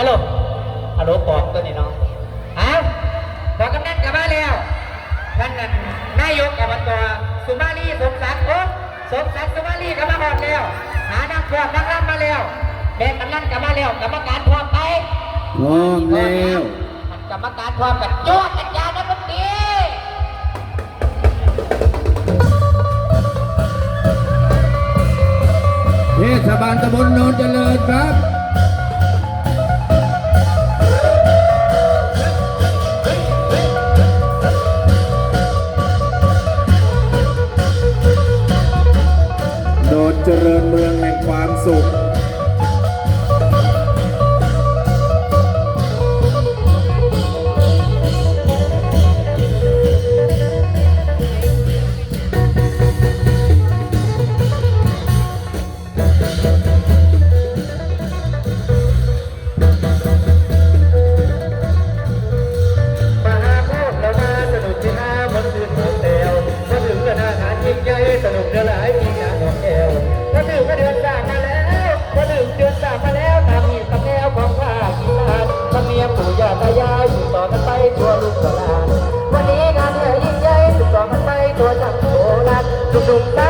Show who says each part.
Speaker 1: อะโลอะโลปอกตัวนี้เนาะเอาบอกกำนันกลับมาแล้วท่านนันนายกอบตสุมาลีสมศักดิ์โอ้สมศักดิ์สุมาลีกลับมาหอดแล้ว หานักพวมนักรับมาแล้วแบกกำนันกลับมาแล้วกรรมการพร้อมไป
Speaker 2: พร้อมแล้ว
Speaker 1: กรรมการพร้อมกันยอดกันยานะคนดี
Speaker 2: เทศบาลตำบลโนนเจริญครับ เมืองแห่งความสุข
Speaker 1: มเมียปู่ย่าตายายสืบต่อกันไปทั่วลูกตลานวันนี้งานเนี่ยยิ่งใหญ่สืบต่อกันไปทั่วจักโบราณหนุ่มๆสาวๆสวยดีต่างคนต่างมีหน้าตา